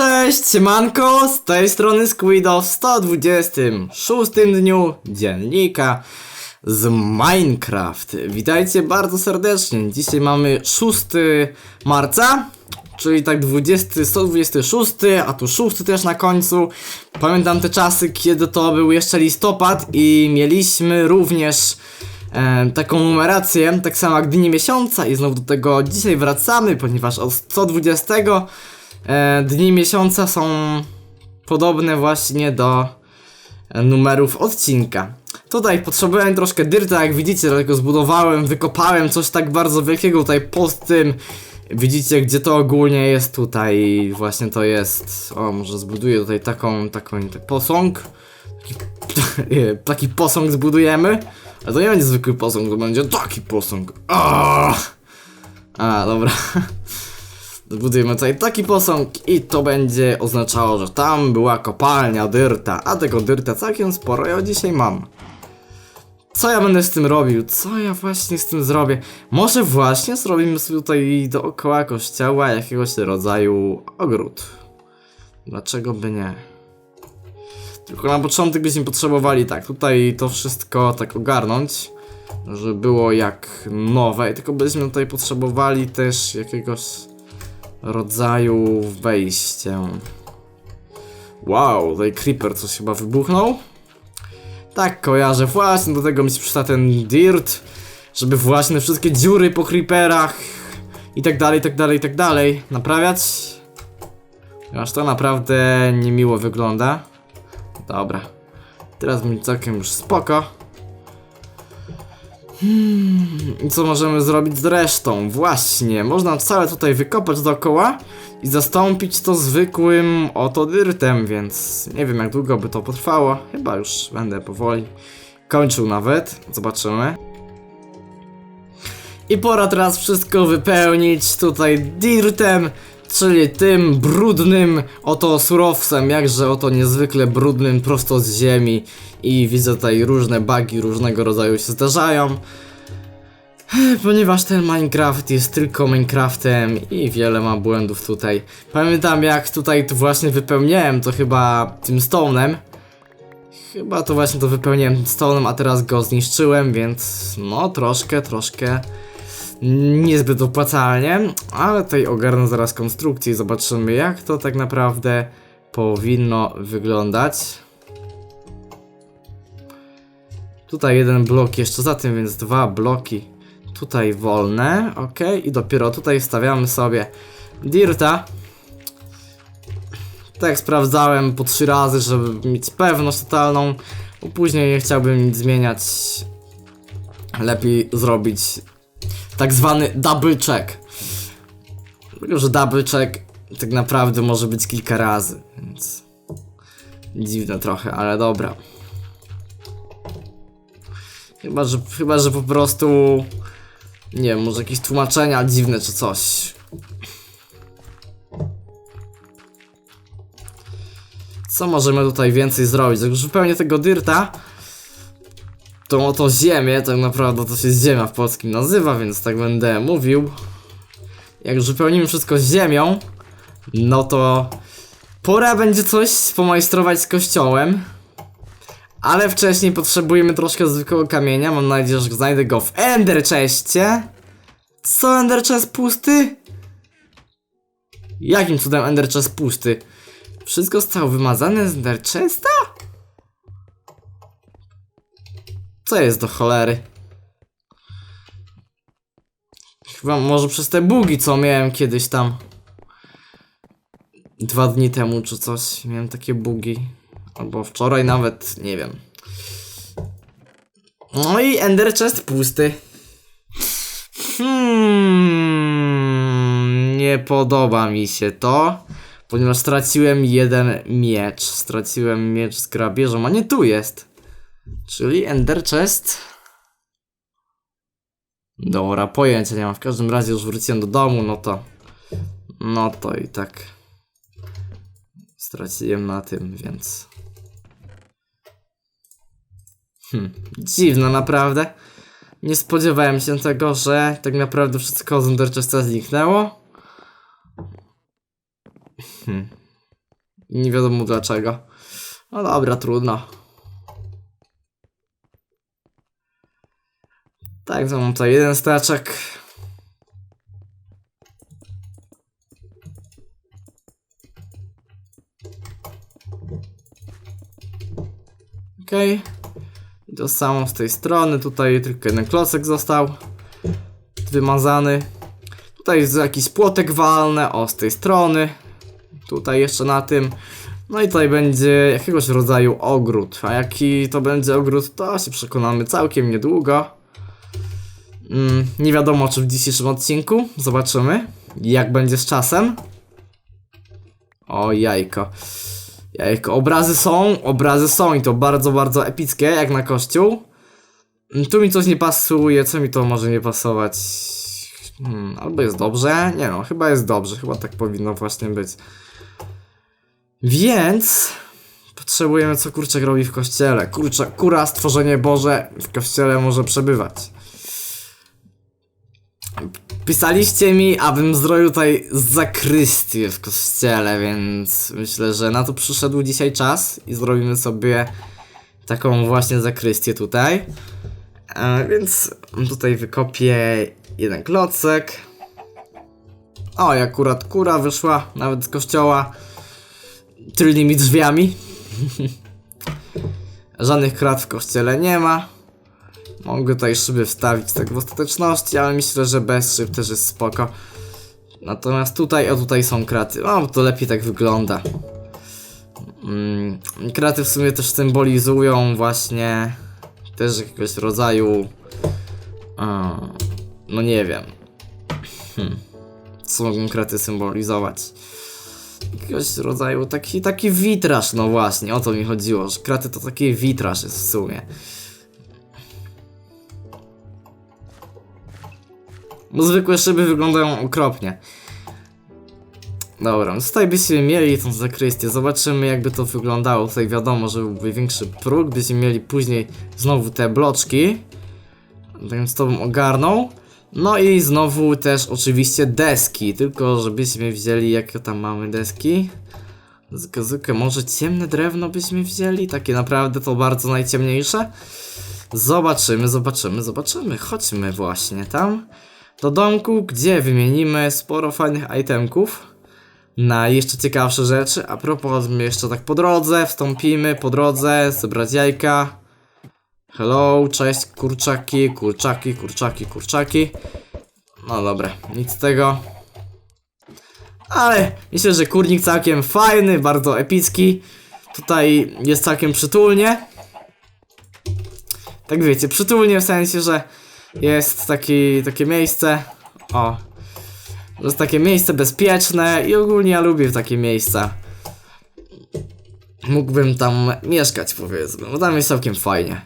Cześć, manko, z tej strony Squido w 126 dniu dziennika z Minecraft. Witajcie bardzo serdecznie. Dzisiaj mamy 6 marca, czyli tak 20, 126, a tu 6 też na końcu. Pamiętam te czasy, kiedy to był jeszcze listopad i mieliśmy również e, taką numerację, tak samo jak dni miesiąca i znowu do tego dzisiaj wracamy, ponieważ od 120 e, dni miesiąca są podobne właśnie do e, numerów odcinka. Tutaj potrzebowałem troszkę dyrta, jak widzicie, dlatego zbudowałem, wykopałem coś tak bardzo wielkiego tutaj pod tym. Widzicie, gdzie to ogólnie jest tutaj, właśnie to jest, o może zbuduję tutaj taką, taką, tak posąg. Taki, taki posąg zbudujemy. Ale to nie będzie zwykły posąg, to będzie taki posąg. A, A dobra. Zbudujemy tutaj taki posąg i to będzie oznaczało, że tam była kopalnia dyrta, a tego dyrta całkiem sporo ja dzisiaj mam. Co ja będę z tym robił? Co ja właśnie z tym zrobię? Może właśnie zrobimy sobie tutaj dookoła kościoła jakiegoś rodzaju ogród. Dlaczego by nie? Tylko na początek byśmy potrzebowali tak, tutaj to wszystko tak ogarnąć, żeby było jak nowe, i tylko byśmy tutaj potrzebowali też jakiegoś rodzaju wejście. Wow, tutaj creeper coś chyba wybuchnął. Tak, kojarzę, właśnie do tego mi się przyda ten dirt, żeby właśnie wszystkie dziury po creeperach i tak dalej, i tak dalej, i tak dalej naprawiać. Aż to naprawdę niemiło wygląda. Dobra. Teraz mi całkiem już spoko. Hmm, co możemy zrobić z resztą? Właśnie, można całe tutaj wykopać dookoła i zastąpić to zwykłym oto dyrtem, więc nie wiem jak długo by to potrwało. Chyba już będę powoli kończył nawet. Zobaczymy. I pora teraz wszystko wypełnić tutaj dirtem, czyli tym brudnym oto surowcem, jakże oto niezwykle brudnym prosto z ziemi i widzę tutaj różne bugi różnego rodzaju się zdarzają. Ponieważ ten Minecraft jest tylko Minecraftem i wiele ma błędów tutaj. Pamiętam jak tutaj to właśnie wypełniałem to chyba tym stone'em. Chyba to właśnie to wypełniłem stone'em, a teraz go zniszczyłem, więc no troszkę, troszkę niezbyt opłacalnie, ale tutaj ogarnę zaraz konstrukcję i zobaczymy jak to tak naprawdę powinno wyglądać. Tutaj jeden blok jeszcze za tym, więc dwa bloki tutaj wolne, ok, i dopiero tutaj wstawiamy sobie dirta. Tak sprawdzałem po trzy razy, żeby mieć pewność totalną, bo później nie chciałbym nic zmieniać. Lepiej zrobić tak zwany double check. Tylko, że double check tak naprawdę może być kilka razy, więc dziwne trochę, ale dobra. Chyba, że, chyba, że po prostu nie wiem, może jakieś tłumaczenia dziwne czy coś. Co możemy tutaj więcej zrobić? Wypełnię tego dyrta, tą oto ziemię, tak naprawdę to się ziemia w polskim nazywa, więc tak będę mówił. Jak już wypełnimy wszystko ziemią, no to pora będzie coś pomajstrować z kościołem. Ale wcześniej potrzebujemy troszkę zwykłego kamienia. Mam nadzieję, że znajdę go w Ender Chestie. Co Ender Chest pusty? Jakim cudem Ender Chest pusty? Wszystko zostało wymazane z Ender Chesta? Co jest do cholery? Chyba może przez te bugi, co miałem kiedyś tam. Dwa dni temu czy coś. Miałem takie bugi. Albo wczoraj nawet, nie wiem. No i Ender Chest pusty. Hmm, nie podoba mi się to, ponieważ straciłem jeden miecz. Straciłem miecz z grabieżą, a nie tu jest. Czyli Ender Chest. Dobra, pojęcia nie mam. W każdym razie już wróciłem do domu, no to. No to i tak. Straciłem na tym, więc. Hmm, dziwne naprawdę. Nie spodziewałem się tego, że tak naprawdę wszystko z Underchesta zniknęło. Hmm. I nie wiadomo dlaczego. No dobra, trudno. Tak, to mam tutaj jeden staczek. Okej. I to samo z tej strony. Tutaj tylko jeden klocek został wymazany. Tutaj jest jakiś płotek walny, o z tej strony. Tutaj jeszcze na tym. No i tutaj będzie jakiegoś rodzaju ogród. A jaki to będzie ogród, to się przekonamy całkiem niedługo. Mm, nie wiadomo czy w dzisiejszym odcinku. Zobaczymy. Jak będzie z czasem. O jajko. Jajko. Obrazy są, obrazy są i to bardzo, bardzo epickie, jak na kościół. Mm, Tu mi coś nie pasuje, co mi to może nie pasować? Hmm, albo jest dobrze? Nie no, chyba jest dobrze, chyba tak powinno właśnie być. Więc potrzebujemy co kurczak robi w kościele. Kurcza, kura, stworzenie Boże w kościele może przebywać. Pisaliście mi, abym zrobił tutaj zakrystię w kościele, więc myślę, że na to przyszedł dzisiaj czas i zrobimy sobie taką właśnie zakrystię tutaj. E, więc tutaj wykopię jeden klocek. O, i akurat kura wyszła nawet z kościoła tylnymi drzwiami. Żadnych krat w kościele nie ma. Mogę tutaj szyby wstawić tak w ostateczności, ale myślę, że bez szyb też jest spoko. Natomiast tutaj, o tutaj są kraty. O, to lepiej tak wygląda. Mm, kraty w sumie też symbolizują właśnie też jakiegoś rodzaju. No nie wiem. Hmm. Co mogą kraty symbolizować? Jakiegoś rodzaju taki, taki witraż, no właśnie, o to mi chodziło, że kraty to taki witraż jest w sumie. Bo zwykłe szyby wyglądają okropnie. Dobra, no tutaj byśmy mieli tą zakrystię, zobaczymy jakby to wyglądało. Tutaj wiadomo, że byłby większy próg, byśmy mieli później znowu te bloczki. Tak więc to bym ogarnął. No i znowu też oczywiście deski, tylko żebyśmy wzięli, jakie tam mamy deski. Zgazukę, może ciemne drewno byśmy wzięli? Takie naprawdę to bardzo najciemniejsze? Zobaczymy, zobaczymy, zobaczymy. Chodźmy właśnie tam do domku, gdzie wymienimy sporo fajnych itemków na jeszcze ciekawsze rzeczy. A propos, jeszcze tak po drodze wstąpimy, po drodze, zebrać jajka. Hello, cześć, kurczaki, kurczaki, kurczaki, kurczaki. No dobra, nic z tego. Ale myślę, że kurnik całkiem fajny, bardzo epicki. Tutaj jest całkiem przytulnie. Tak wiecie, przytulnie w sensie, że jest taki, takie miejsce. O. To jest takie miejsce bezpieczne i ogólnie ja lubię takie miejsca. Mógłbym tam mieszkać powiedzmy, bo tam jest całkiem fajnie.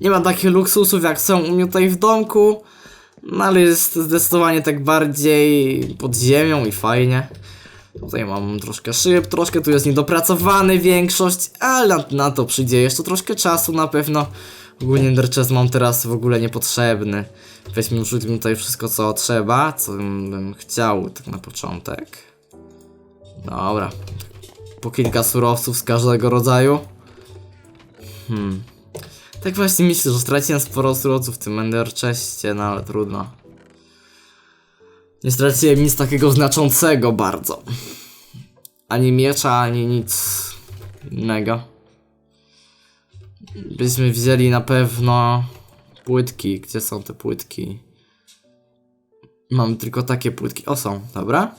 Nie ma takich luksusów jak są u mnie tutaj w domku, no ale jest zdecydowanie tak bardziej pod ziemią i fajnie. Tutaj mam troszkę szyb, troszkę tu jest niedopracowany większość, ale na, na to przyjdzie jeszcze troszkę czasu na pewno. Ogólnie Ender Chest mam teraz w ogóle niepotrzebny. Weźmy już tutaj wszystko co trzeba, co bym chciał tak na początek. Dobra. Po kilka surowców z każdego rodzaju. Hmm. Tak właśnie myślę, że straciłem sporo surowców w tym Ender Chestie, no ale trudno. Nie straciłem nic takiego znaczącego bardzo. Ani miecza, ani nic innego. Byśmy wzięli na pewno płytki. Gdzie są te płytki? Mam tylko takie płytki. O, są, dobra.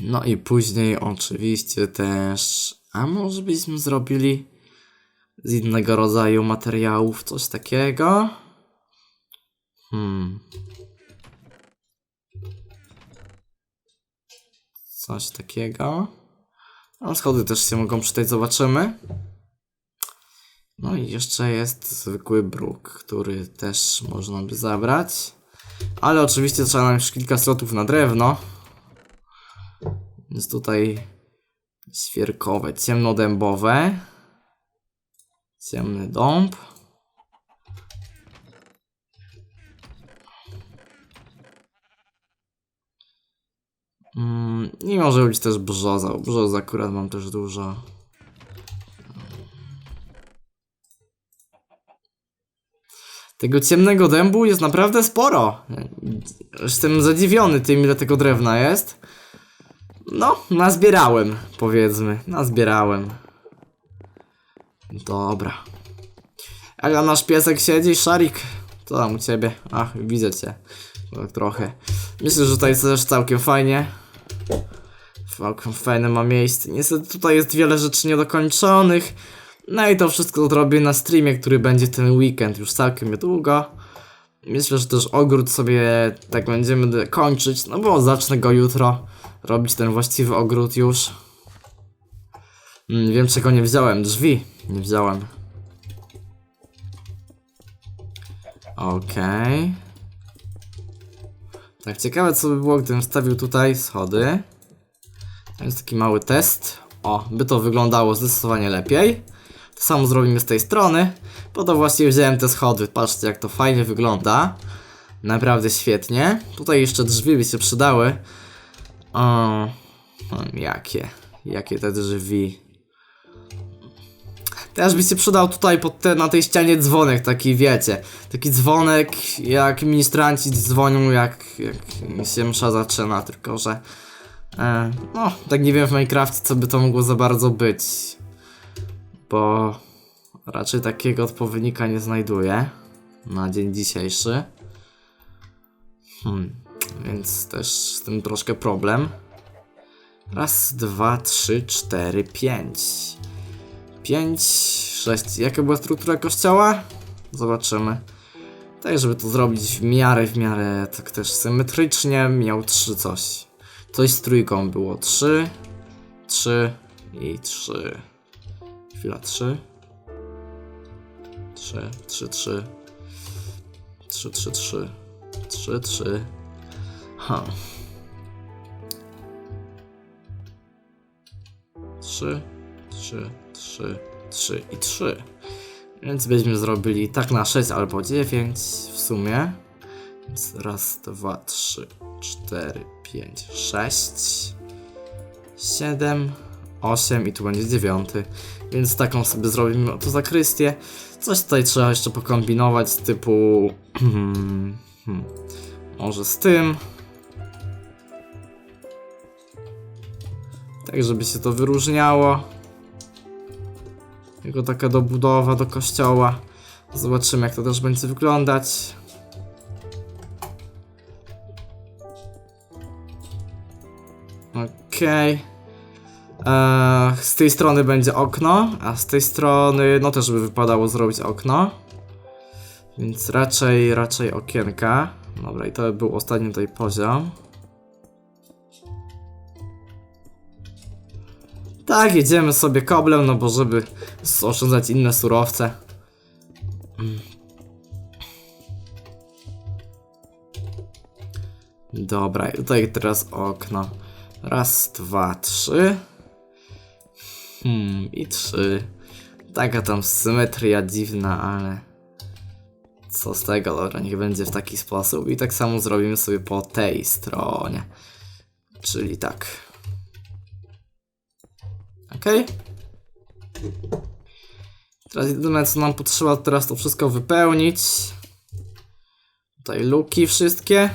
No i później oczywiście też. A może byśmy zrobili z innego rodzaju materiałów coś takiego? Hmm. Coś takiego. No, schody też się mogą przydać, zobaczymy. No i jeszcze jest zwykły bruk, który też można by zabrać. Ale oczywiście trzeba nam już kilka slotów na drewno. Więc tutaj świerkowe, ciemnodębowe. Ciemny dąb. Mm, I może być też brzoza. Brzoza akurat mam też dużo. Tego ciemnego dębu jest naprawdę sporo. Jestem zadziwiony tym, ile tego drewna jest. No, nazbierałem, powiedzmy. Nazbierałem. Dobra. Ale nasz piesek siedzi, Szarik. Co tam u ciebie? Ach, widzę cię. Tak trochę. Myślę, że tutaj jest też całkiem fajnie. Całkiem fajne ma miejsce. Niestety tutaj jest wiele rzeczy niedokończonych. No i to wszystko zrobię na streamie, który będzie ten weekend już całkiem niedługo. Myślę, że też ogród sobie tak będziemy kończyć, no bo zacznę go jutro robić ten właściwy ogród już. Mm, wiem czego nie wziąłem, drzwi nie wziąłem. Okej. Tak, ciekawe co by było, gdybym wstawił tutaj schody. To jest taki mały test. O, by to wyglądało zdecydowanie lepiej. Samo zrobimy z tej strony. Po to właśnie wziąłem te schody. Patrzcie jak to fajnie wygląda. Naprawdę świetnie. Tutaj jeszcze drzwi by się przydały. O, hmm, jakie? Jakie te drzwi? Też by się przydał tutaj pod te, na tej ścianie dzwonek, taki wiecie. Taki dzwonek, jak ministranci dzwonią, jak, jak się msza zaczyna, tylko że. E, no, tak nie wiem w Minecrafcie, co by to mogło za bardzo być. Bo raczej takiego odpowiednika nie znajduję na dzień dzisiejszy. Hmm, więc też z tym troszkę problem. Raz, dwa, trzy, cztery, pięć. 5, 6. Jaka była struktura kościoła? Zobaczymy. Tak, żeby to zrobić w miarę, w miarę tak też symetrycznie, miał 3 coś. Coś z trójką było 3, 3 i 3. Chwila 3. 3, 3, 3. 3, 3, 3. 3, 3. Ha. 3, 3, 3, 3 i 3. Więc byśmy zrobili tak na 6 albo 9 w sumie. Więc raz, dwa, trzy, cztery, pięć, sześć, siedem, osiem i tu będzie dziewiąty. Więc taką sobie zrobimy oto zakrystię. Coś tutaj trzeba jeszcze pokombinować typu... może z tym. Tak, żeby się to wyróżniało. Jako taka dobudowa do kościoła. Zobaczymy jak to też będzie wyglądać. Okej. Eee, z tej strony będzie okno, a z tej strony, no też by wypadało zrobić okno. Więc raczej, raczej okienka. Dobra, i to był ostatni tutaj poziom. Tak, jedziemy sobie koblem, no bo żeby oszczędzać inne surowce. Dobra, i tutaj teraz okno. Raz, dwa, trzy. Hmm, i trzy. Taka tam symetria dziwna, ale... Co z tego, dobra, niech będzie w taki sposób. I tak samo zrobimy sobie po tej stronie. Czyli tak. Okej. Teraz jedyne co nam potrzeba teraz to wszystko wypełnić. Tutaj luki wszystkie.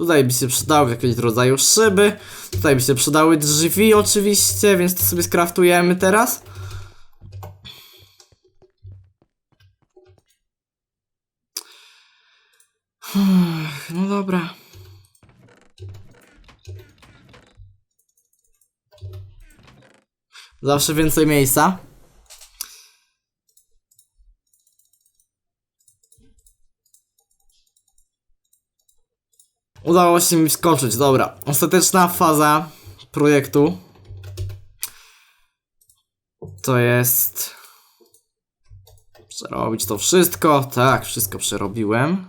Tutaj by się przydały jakiegoś rodzaju szyby. Tutaj by się przydały drzwi oczywiście, więc to sobie skraftujemy teraz. No dobra. Zawsze więcej miejsca. Udało się mi wskoczyć, dobra. Ostateczna faza projektu to jest przerobić to wszystko. Tak, wszystko przerobiłem.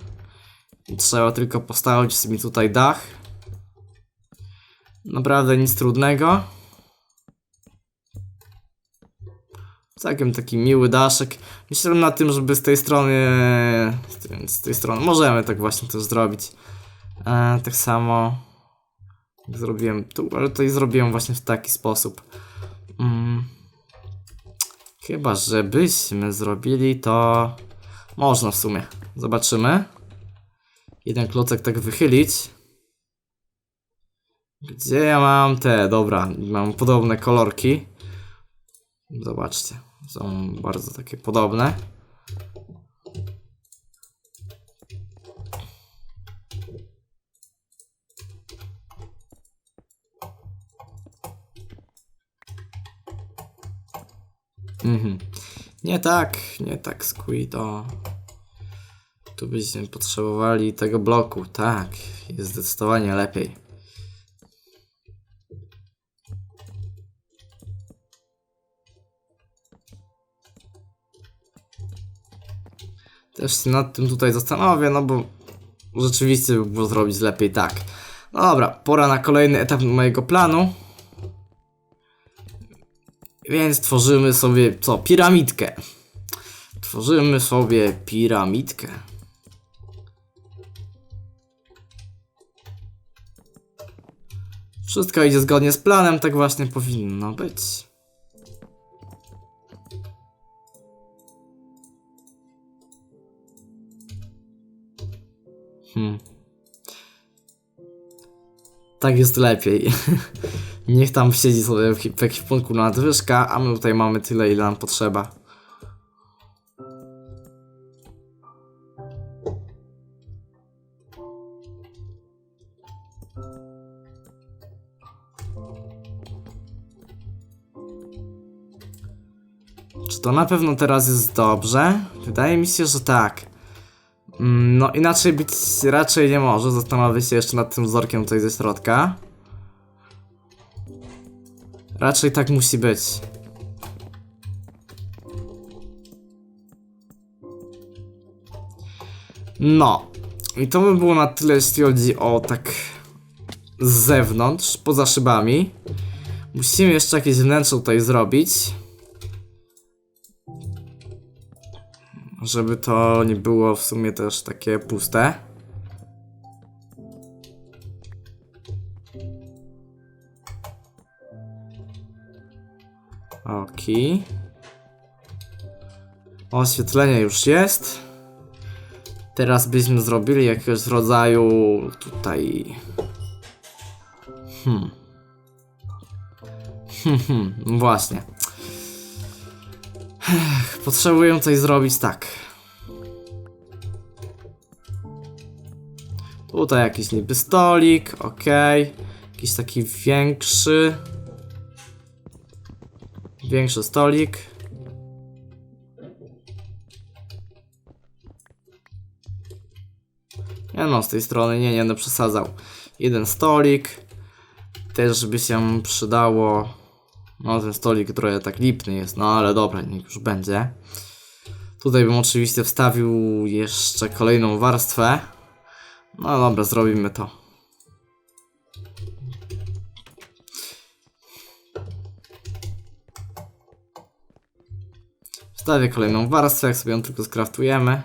Trzeba tylko postawić sobie tutaj dach. Naprawdę nic trudnego. Całkiem taki miły daszek. Myślałem na tym, żeby z tej strony, z tej, strony, możemy tak właśnie też zrobić. E, tak samo zrobiłem tu, ale tutaj zrobiłem właśnie w taki sposób. Mm. Chyba, żebyśmy zrobili to... Można w sumie. Zobaczymy. Jeden klocek tak wychylić. Gdzie ja mam te? Dobra, mam podobne kolorki. Zobaczcie. Są bardzo takie podobne. Mhm. Nie tak, nie tak, Squido. Tu byśmy potrzebowali tego bloku. Tak, jest zdecydowanie lepiej. Też się nad tym tutaj zastanowię, no bo rzeczywiście by było zrobić lepiej tak. No dobra, pora na kolejny etap mojego planu. Więc tworzymy sobie co? Piramidkę. Tworzymy sobie piramidkę. Wszystko idzie zgodnie z planem, tak właśnie powinno być. Hmm. Tak jest lepiej. Niech tam siedzi sobie w w ekwipunku nadwyżka, a my tutaj mamy tyle, ile nam potrzeba. Czy to na pewno teraz jest dobrze? Wydaje mi się, że tak. Mm, No inaczej być raczej nie może. Zastanowię się jeszcze nad tym wzorkiem tutaj ze środka. Raczej tak musi być. No. I to by było na tyle, jeśli chodzi o tak z zewnątrz, poza szybami. Musimy jeszcze jakieś wnętrze tutaj zrobić. Żeby to nie było w sumie też takie puste. Oki. Oświetlenie już jest. Teraz byśmy zrobili jakiegoś rodzaju tutaj. Hmm. Hmm, hmm, właśnie. Potrzebuję coś zrobić tak. Tutaj jakiś niby stolik, ok. Jakiś taki większy. Większy stolik. Nie no, z tej strony nie, nie będę przesadzał. Jeden stolik. Też by się przydało. No, ten stolik trochę tak lipny jest, no ale dobra, niech już będzie. Tutaj bym oczywiście wstawił jeszcze kolejną warstwę. No dobra, zrobimy to. Wstawię kolejną warstwę, jak sobie ją tylko skraftujemy.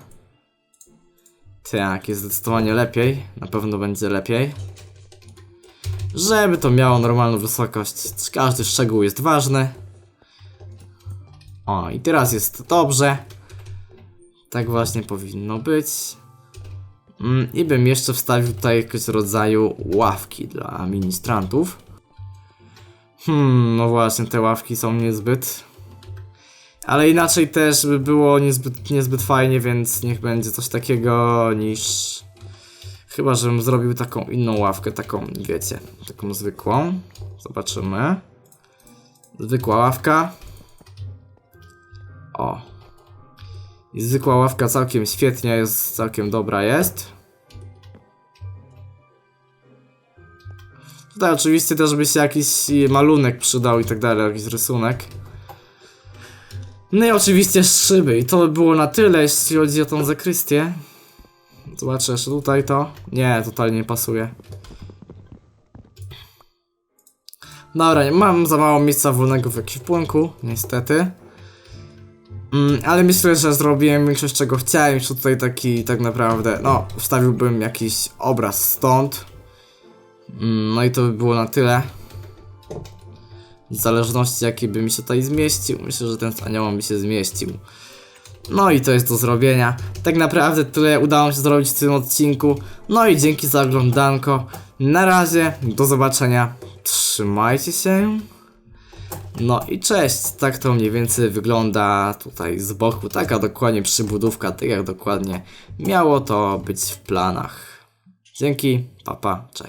Tak, jest zdecydowanie lepiej. Na pewno będzie lepiej. Żeby to miało normalną wysokość. Każdy szczegół jest ważny. O, i teraz jest dobrze. Tak właśnie powinno być. Mm, I bym jeszcze wstawił tutaj jakiegoś rodzaju ławki dla ministrantów. Hmm, no właśnie, te ławki są niezbyt. Ale inaczej też by było niezbyt, niezbyt fajnie, więc niech będzie coś takiego niż. Chyba, żebym zrobił taką inną ławkę, taką, wiecie, taką zwykłą. Zobaczymy. Zwykła ławka. O. I zwykła ławka całkiem świetnie jest, całkiem dobra jest. Tutaj oczywiście też by się jakiś malunek przydał i tak dalej, jakiś rysunek. No i oczywiście szyby i to by było na tyle, jeśli chodzi o tą zakrystię. Zobaczę jeszcze tutaj to. Nie, totalnie nie pasuje. Dobra, nie mam za mało miejsca wolnego w ekwipunku, niestety. Mm, ale myślę, że zrobiłem większość czego chciałem. Jeszcze tutaj taki tak naprawdę, no, wstawiłbym jakiś obraz stąd. Mm, no i to by było na tyle. W zależności jaki by mi się tutaj zmieścił, myślę, że ten z aniołem by się zmieścił. No i to jest do zrobienia. Tak naprawdę tyle udało mi się zrobić w tym odcinku. No i dzięki za oglądanko. Na razie, do zobaczenia. Trzymajcie się. No i cześć, tak to mniej więcej wygląda tutaj z boku, taka dokładnie przybudówka, tak jak dokładnie miało to być w planach. Dzięki, papa, cześć.